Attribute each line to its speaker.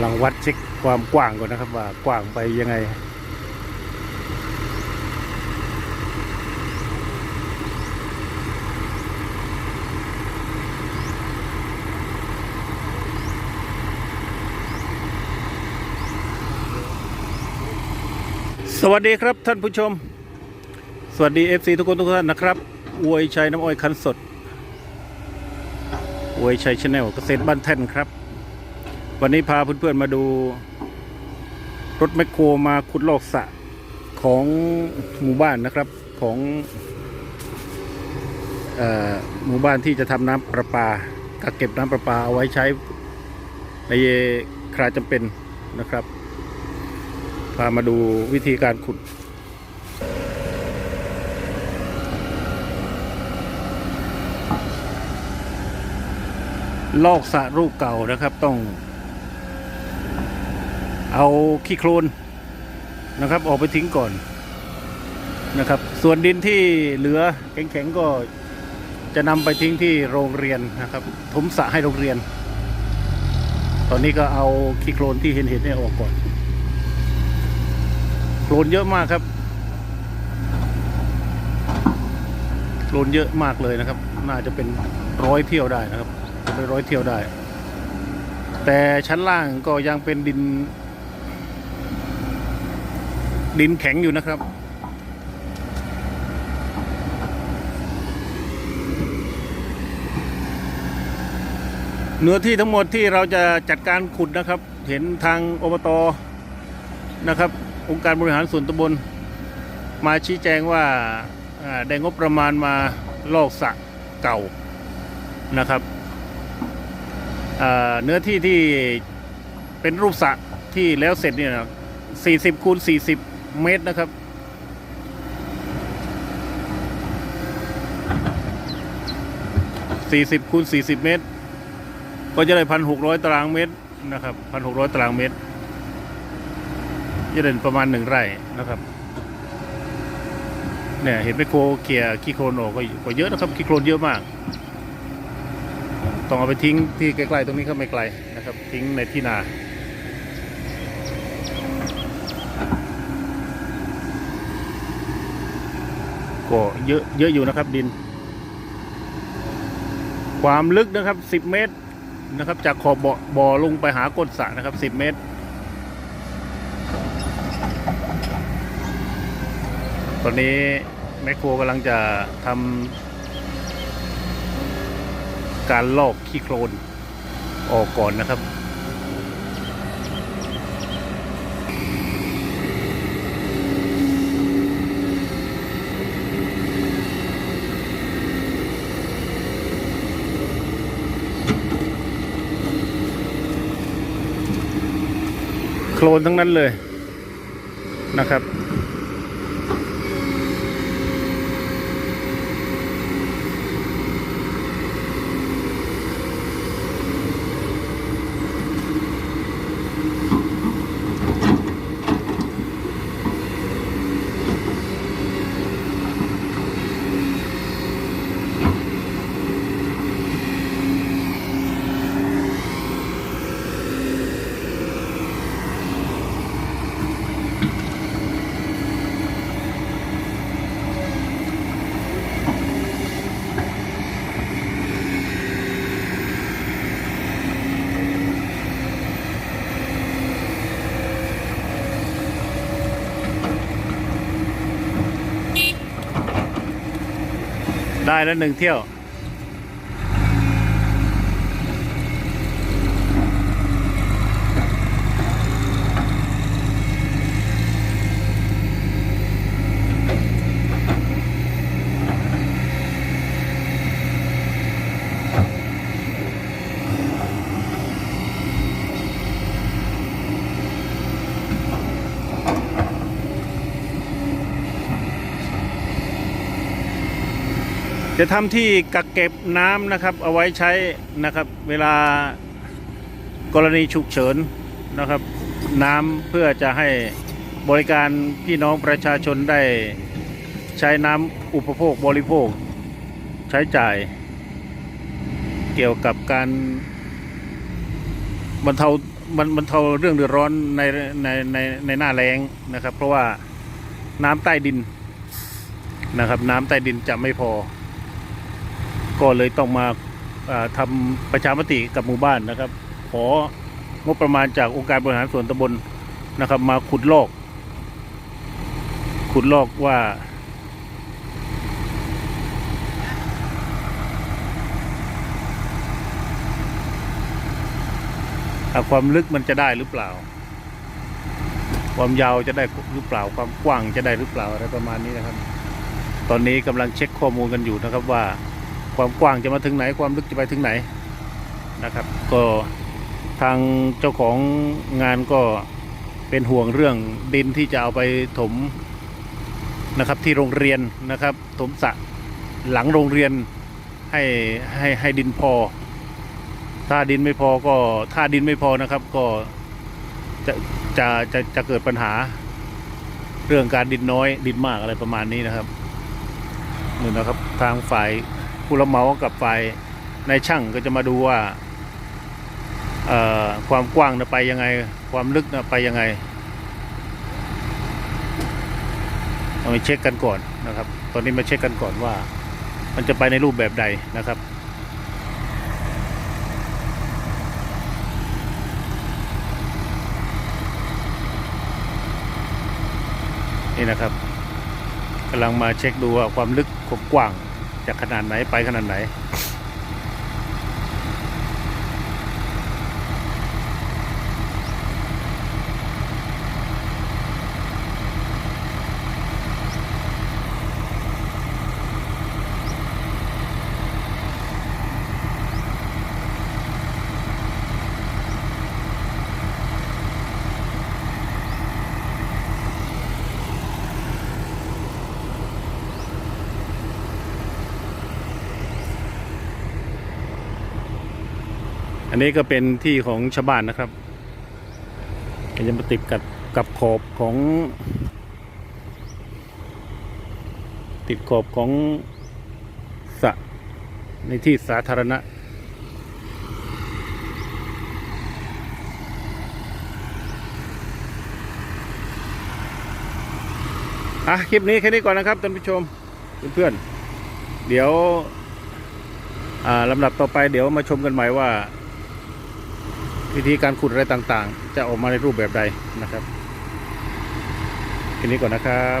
Speaker 1: ำลังวัดเช็คความกว้างก่อนนะครับว่ากว้างไปยังไง สวัสดีครับท่านผู้ชม สวัสดี FC ทุกคนทุกท่านนะครับอวยชัยน้ำอ้อยคันสดอวยชัยชาแนลเกษตรบ้านแท่นครับ วันนี้พาเพื่อนๆมาดู รถแมคโครมาขุดลอกสระของหมู่บ้านนะครับของออหมู่บ้านที่จะทำน้ำประปากักเก็บน้ำประปาเอาไว้ใช้ในคราจำเป็นนะครับ พามาดูวิธีการขุดลอกสระรูปเก่านะครับต้อง เอาขี้โคลนนะครับออกไปทิ้งก่อนนะครับ ส่วนดินที่เหลือแข็งๆก็จะนำไปทิ้งที่โรงเรียนนะครับถมสระให้โรงเรียน ตอนนี้ก็เอาขี้โคลนที่เห็นๆเนี่ยออกก่อน โคลนเยอะมากครับโคลนเยอะมากเลยนะครับ น่าจะเป็นร้อยเที่ยวได้นะครับจะเป็นร้อยเที่ยวได้ แต่ชั้นล่างก็ยังเป็นดิน ดินแข็งอยู่นะครับ เนื้อที่ทั้งหมดที่เราจะจัดการขุดนะครับ เห็นทางอบตนะครับ องค์การบริหารส่วนตำบล มาชี้แจงว่าได้งบประมาณมาลอกสระเก่านะครับเนื้อที่ที่เป็นรูปสระที่แล้วเสร็จเนี่ยนะ40คูณ40 เมตรนะครับ 40คูณ40 เมตร ก็จะได้พันหกร้อยตารางเมตรนะครับพันหกร้อยตารางเมตร จะได้ประมาณหนึ่งไร่นะครับ เนี่ยเห็นไปโคเกียขี้โคลนออกก็ก็เยอะนะครับขี้โคลนเยอะมาก ต้องเอาไปทิ้งที่ใกล้ ๆ ตรงนี้ก็ไม่ไกลนะครับ ทิ้งในที่นา ก็เยอะเยอะอยู่นะครับดิน ความลึกนะครับ10เมตรนะครับ จากขอบบ่อบ่อลงไปหาก้นสระนะครับ10เมตร ตอนนี้แมคโครกำลังจะทำการลอกขี้โคลนออกก่อนนะครับ โคลนทั้งนั้นเลยนะครับ ได้แล้วหนึ่งเที่ยว จะทำที่กักเก็บน้ำนะครับ เอาไว้ใช้นะครับ เวลากรณีฉุกเฉินนะครับ น้ำเพื่อจะให้บริการพี่น้องประชาชนได้ใช้น้ำอุปโภคบริโภค ใช้จ่าย เกี่ยวกับการบรรเทามันมันเทาเรื่องเดือดร้อนในในในในหน้าแล้งนะครับ เพราะว่าน้ำใต้ดินนะครับ น้ำใต้ดินจะไม่พอ ก็เลยต้องมาเอ่อทำประชามติกับหมู่บ้านนะครับ ของบประมาณจากองค์การบริหารส่วนตำบลนะครับ มาขุดลอก ขุดลอกว่า ความลึกมันจะได้หรือเปล่า ความยาวจะได้หรือเปล่า ความกว้างจะได้หรือเปล่าอะไรประมาณนี้นะครับ ตอนนี้กำลังเช็คข้อมูลกันอยู่นะครับว่า ความกว้างจะมาถึงไหนความลึกจะไปถึงไหนนะครับ ก็ทางเจ้าของงานก็เป็นห่วงเรื่องดินที่จะเอาไปถมนะครับที่โรงเรียนนะครับ ถมสระหลังโรงเรียนให้ให้ให้ดินพอ ถ้าดินไม่พอก็ถ้าดินไม่พอนะครับก็จะจะจะจะเกิดปัญหา เรื่องการดินน้อยดินมากอะไรประมาณนี้นะครับนี่นะครับทางฝ่าย ผู้รับเหมากับฝ่ายนายช่างก็จะมาดูว่าความกว้างนะไปยังไง ความลึกนะไปยังไงเอาไปเช็คกันก่อนนะครับ ตอนนี้มาเช็คกันก่อนว่า มันจะไปในรูปแบบใดนะครับนี่นะครับกำลังมาเช็คดูว่าความลึกความกว้าง จากขนาดไหนไปขนาดไหน อันนี้ก็เป็นที่ของชาวบ้านนะครับก็จะมาติดกับกับขอบของ ติดขอบของสระในที่สาธารณะอะคลิปนี้แค่นี้ก่อนนะครับท่านผู้ชมเพื่อนๆเดี๋ยวอ่าลำดับต่อไปเดี๋ยวมาชมกันใหม่ว่า วิธีการขุดอะไรต่างๆ จะออกมาในรูปแบบใดนะครับทีนี้ก่อนนะครับ